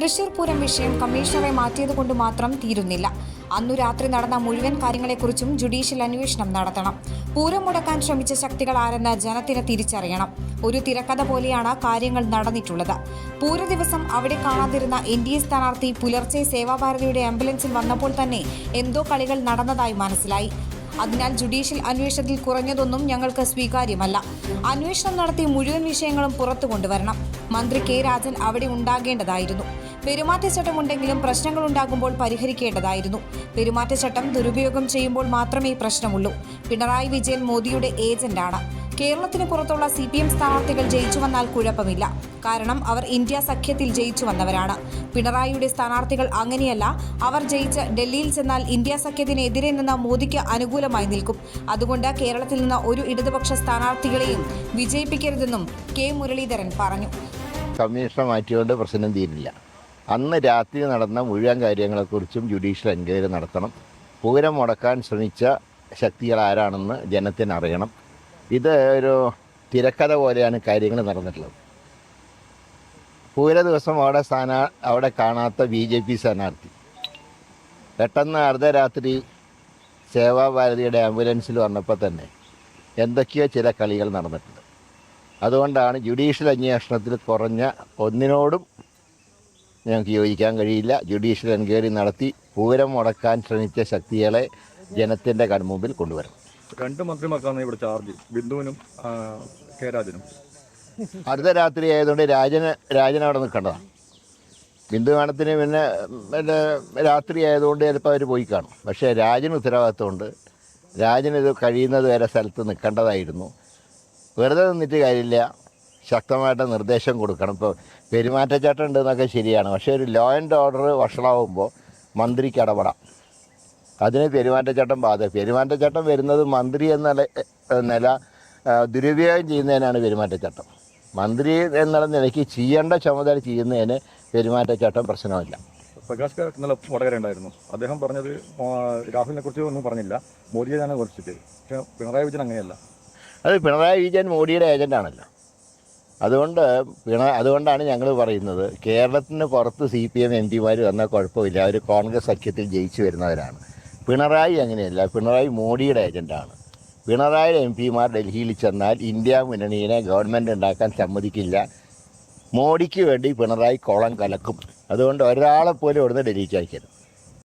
തൃശൂർ പൂരം വിഷയം കമ്മീഷണറെ മാറ്റിയതുകൊണ്ട് മാത്രം തീരുന്നില്ല. അന്നു രാത്രി നടന്ന മുഴുവൻ കാര്യങ്ങളെക്കുറിച്ചും ജുഡീഷ്യൽ അന്വേഷണം നടത്തണം. പൂരം മുടക്കാൻ ശ്രമിച്ച ശക്തികൾ ആരെന്ന് ജനത്തിന് തിരിച്ചറിയണം. ഒരു തിരക്കഥ പോലെയാണ് കാര്യങ്ങൾ നടന്നിട്ടുള്ളത്. പൂര ദിവസം അവിടെ കാണാതിരുന്ന എൻ ഡി എ സ്ഥാനാർത്ഥി പുലർച്ചെ സേവാഭാരതിയുടെ ആംബുലൻസിൽ വന്നപ്പോൾ തന്നെ എന്തോ കളികൾ നടന്നതായി മനസ്സിലായി. അതിനാൽ ജുഡീഷ്യൽ അന്വേഷണത്തിൽ കുറഞ്ഞതൊന്നും ഞങ്ങൾക്ക് സ്വീകാര്യമല്ല. അന്വേഷണം നടത്തി മുഴുവൻ വിഷയങ്ങളും പുറത്തു കൊണ്ടുവരണം. മന്ത്രി കെ രാജൻ അവിടെ ഉണ്ടാകേണ്ടതായിരുന്നു. പെരുമാറ്റച്ചട്ടം ഉണ്ടെങ്കിലും പ്രശ്നങ്ങൾ ഉണ്ടാകുമ്പോൾ പരിഹരിക്കേണ്ടതായിരുന്നു. പെരുമാറ്റച്ചട്ടം ദുരുപയോഗം ചെയ്യുമ്പോൾ മാത്രമേ പ്രശ്നമുള്ളൂ. പിണറായി വിജയൻ മോദിയുടെ ഏജന്റാണ്. കേരളത്തിന് പുറത്തുള്ള സി പി എം സ്ഥാനാർത്ഥികൾ ജയിച്ചു വന്നാൽ കുഴപ്പമില്ല. കാരണം അവർ ഇന്ത്യ സഖ്യത്തിൽ ജയിച്ചു വന്നവരാണ് പിണറായിയുടെ സ്ഥാനാർത്ഥികൾ അങ്ങനെയല്ല അവർ ജയിച്ച് ഡൽഹിയിൽ ചെന്നാൽ ഇന്ത്യ സഖ്യത്തിനെതിരെ നിന്ന് മോദിക്ക് അനുകൂലമായി നിൽക്കും. അതുകൊണ്ട് കേരളത്തിൽ നിന്ന് ഒരു ഇടതുപക്ഷ സ്ഥാനാർത്ഥികളെയും വിജയിപ്പിക്കരുതെന്നും കെ മുരളീധരൻ പറഞ്ഞു. കമ്മീഷനെ മാറ്റിയോണ്ട് പ്രശ്നം തീരില്ല. അന്ന് രാത്രി നടന്ന മുഴുവൻ കാര്യങ്ങളെക്കുറിച്ചും ജുഡീഷ്യൽ എൻക്വയറി നടത്തണം. പൂരം മുടക്കാൻ ശ്രമിച്ച ശക്തികൾ ആരാണെന്ന് ജനത്തിന് അറിയണം. ഇത് ഒരു തിരക്കഥ പോലെയാണ് കാര്യങ്ങൾ നടന്നിട്ടുള്ളത്. പൂര ദിവസം അവിടെ സ്ഥാനാ അവിടെ കാണാത്ത ബി ജെ പി സ്ഥാനാർത്ഥി. പെട്ടെന്ന് അർദ്ധരാത്രി സേവാഭാരതിയുടെ ആംബുലൻസിൽ വന്നപ്പോൾ തന്നെ എന്തൊക്കെയോ ചില കളികൾ നടന്നിട്ടുണ്ട്. അതുകൊണ്ടാണ് ജുഡീഷ്യൽ അന്വേഷണത്തിൽ കുറഞ്ഞ ഒന്നിനോടും ഞങ്ങൾക്ക് യോജിക്കാൻ കഴിയില്ല. ജുഡീഷ്യൽ എൻക്വയറി നടത്തി പൂരം മുടക്കാൻ ശ്രമിച്ച ശക്തികളെ ജനത്തിന്റെ കൺമുമ്പിൽ കൊണ്ടുവരണം. രണ്ട് മന്ത്രിമാർക്കാണ് ഇവിടെ ചാർജ് ബിന്ദുവിനും കെ രാജനും അടുത്ത രാത്രി ആയതുകൊണ്ട് രാജന് രാജൻ അവിടെ നിൽക്കേണ്ടതാണ് ബിന്ദു കാണത്തിന് പിന്നെ പിന്നെ രാത്രി ആയതുകൊണ്ട് ചിലപ്പോൾ അവർ പോയി കാണും. പക്ഷേ രാജൻ ഉത്തരവാദിത്തമുണ്ട് രാജന് ഇത് കഴിയുന്നത് വരെ സ്ഥലത്ത് നിൽക്കേണ്ടതായിരുന്നു. വെറുതെ നിന്നിട്ട് കാര്യമില്ല. ശക്തമായിട്ട് നിർദ്ദേശം കൊടുക്കണം. ഇപ്പോൾ പെരുമാറ്റച്ചട്ടം ഉണ്ട് എന്നൊക്കെ ശരിയാണ്. പക്ഷേ ഒരു ലോ ആൻഡ് ഓർഡർ വഷളാവുമ്പോൾ മന്ത്രിക്ക് ഇടപെടാം. അതിന് പെരുമാറ്റച്ചട്ടം ബാധ. പെരുമാറ്റച്ചട്ടം വരുന്നത് മന്ത്രി എന്ന നില- ദുരുപയോഗം ചെയ്യുന്നതിനാണ് പെരുമാറ്റച്ചട്ടം. മന്ത്രി എന്നുള്ള നിലയ്ക്ക് ചെയ്യേണ്ട ചുമതല ചെയ്യുന്നതിന് പെരുമാറ്റച്ചട്ടം പ്രശ്നമില്ല. പ്രകാശ് കാരാട്ട് ഇന്നലെ വടകര ഉണ്ടായിരുന്നു. അദ്ദേഹം പറഞ്ഞത് രാഹുലിനെ കുറിച്ച് ഒന്നും പറഞ്ഞില്ല. മോദിയെയാണ് കുറിച്ചിട്ട് പക്ഷേ പിണറായി വിജയൻ അങ്ങനെയല്ല. അത് പിണറായി വിജയൻ മോഡിയുടെ ഏജന്റാണല്ലോ അതുകൊണ്ട് പിണ അതുകൊണ്ടാണ് ഞങ്ങൾ പറയുന്നത് കേരളത്തിന് പുറത്ത് സി പി എം എം പിമാർ വന്നാൽ കുഴപ്പമില്ല. അവർ കോൺഗ്രസ് സഖ്യത്തിൽ ജയിച്ചു വരുന്നവരാണ്. പിണറായി അങ്ങനെയല്ല. പിണറായി മോഡിയുടെ ഏജന്റാണ് പിണറായി എം പിമാർ ഡൽഹിയിൽ ചെന്നാൽ ഇന്ത്യ മുന്നണിയെ ഗവൺമെന്റ് ഉണ്ടാക്കാൻ സമ്മതിക്കില്ല. മോഡിക്ക് വേണ്ടി പിണറായി കോളം കലക്കും. അതുകൊണ്ട് ഒരാളെപ്പോലും ഇവിടുന്ന് ഡൽഹിക്ക് അയക്കരുത്.